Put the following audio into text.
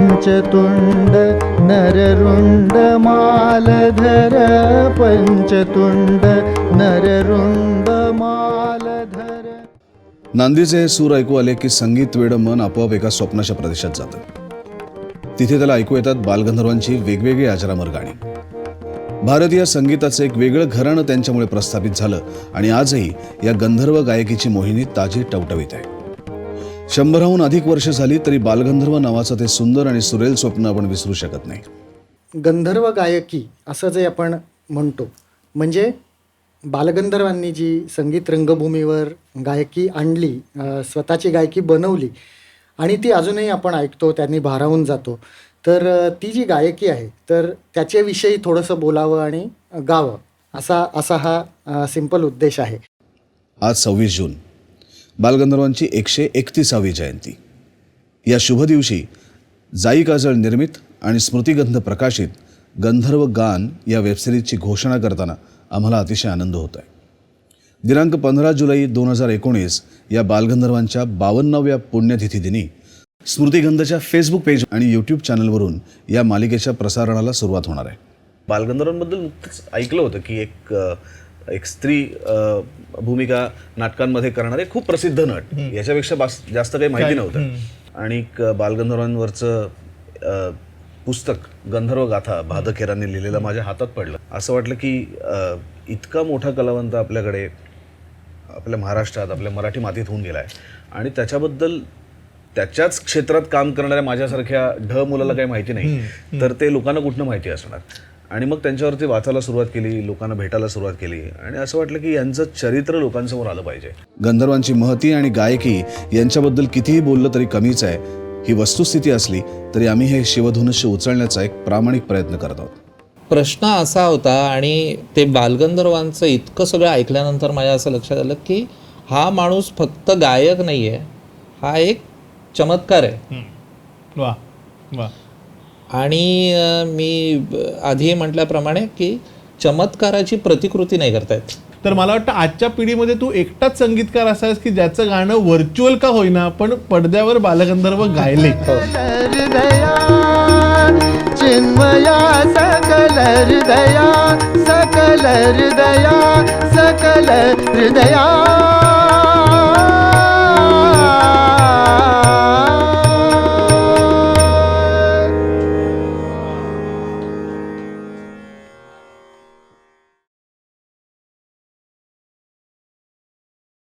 पंचतुंड नररुंड मालधर पंचतुंड नररुंड मालधर. नांदीचे हे सूर ऐकू आले की संगीत वेड मन आपोआप एका स्वप्नाच्या प्रदेशात जातं. तिथे त्याला ऐकू येतात बालगंधर्वांची वेगवेगळी अजरामर गाणी. भारतीय संगीताचं एक वेगळं घराणं त्यांच्यामुळे प्रस्थापित झालं आणि आजही या गंधर्व गायकीची मोहिनी ताजी टवटवीत आहे. शंभराहून अधिक वर्ष झाली तरी बालगंधर्व नावाचं ते सुंदर आणि सुरेल स्वप्न आपण विसरू शकत नाही. गंधर्व गायकी असं जे आपण म्हणतो. म्हणजे बालगंधर्वांनी जी संगीत रंगभूमीवर गायकी आणली स्वतःची गायकी बनवली आणि ती अजूनही आपण ऐकतो त्यांनी भारावून जातो. तर ती जी गायकी आहे तर त्याच्याविषयी थोडंसं बोलावं आणि गावं असा असा हा सिंपल उद्देश आहे. आज सव्वीस जून. बालगंधर्वांची एकशे एकतीसावी जयंती. या शुभ दिवशी जाई काजळ निर्मित आणि स्मृतिगंध प्रकाशित गंधर्व गान या वेबसिरीजची घोषणा करताना आम्हाला अतिशय आनंद होत आहे दिनांक पंधरा जुलै दोन हजार एकोणीस या बालगंधर्वांच्या बावन्नाव्या पुण्यतिथी दिनी स्मृतिगंधच्या फेसबुक पेज आणि यूट्यूब चॅनलवरून या मालिकेच्या प्रसारणाला सुरुवात होणार आहे. बालगंधर्वांबद्दल नुकतंच ऐकलं होतं की एक एक स्त्री भूमिका नाटकांमध्ये करणारे खूप प्रसिद्ध नट. याच्यापेक्षा जास्त काही माहिती नव्हतं. आणि बालगंधर्वांवरचं पुस्तक गंधर्व गाथा भादखेरांनी लिहिलेलं माझ्या हातात पडलं. असं वाटलं की इतका मोठा कलावंत आपल्याकडे आपल्या महाराष्ट्रात आपल्या मराठी मातीत होऊन गेला आहे आणि त्याच्याबद्दल त्याच्याच क्षेत्रात काम करणाऱ्या माझ्यासारख्या ढ मुलाला काही माहिती नाही. तर ते लोकांना कुठनं माहिती असणार? आणि मग त्यांच्यावरती वाचायला सुरुवात केली लोकांना भेटायला सुरुवात केली. आणि असं वाटलं की यांचं चरित्र लोकांसमोर आलं पाहिजे. गंधर्वांची महती आणि गायकी यांच्याबद्दल कितीही बोललं तरी कमीच आहे. ही वस्तुस्थिती असली तरी आम्ही हे शिवधनुष्य उचलण्याचा एक प्रामाणिक प्रयत्न करत आहोत. प्रश्न असा होता आणि ते बालगंधर्वांचं इतकं सगळं ऐकल्यानंतर माझ्या असं लक्षात आलं की हा माणूस फक्त गायक नाही आहे हा एक चमत्कार आहे. वा. वा. आणि मी आधी म्हटल्याप्रमाणे की चमत्काराची प्रतिकृती नाही करतायत. तर मला वाटतं आजच्या पिढीमध्ये तू एकटाच संगीतकार असायस की ज्याचं गाणं व्हर्च्युअल का होईना पण पडद्यावर बालगंधर्व गायले. हृदया चिन्मया सकल हृदया सकल हृदया सकल हृदया.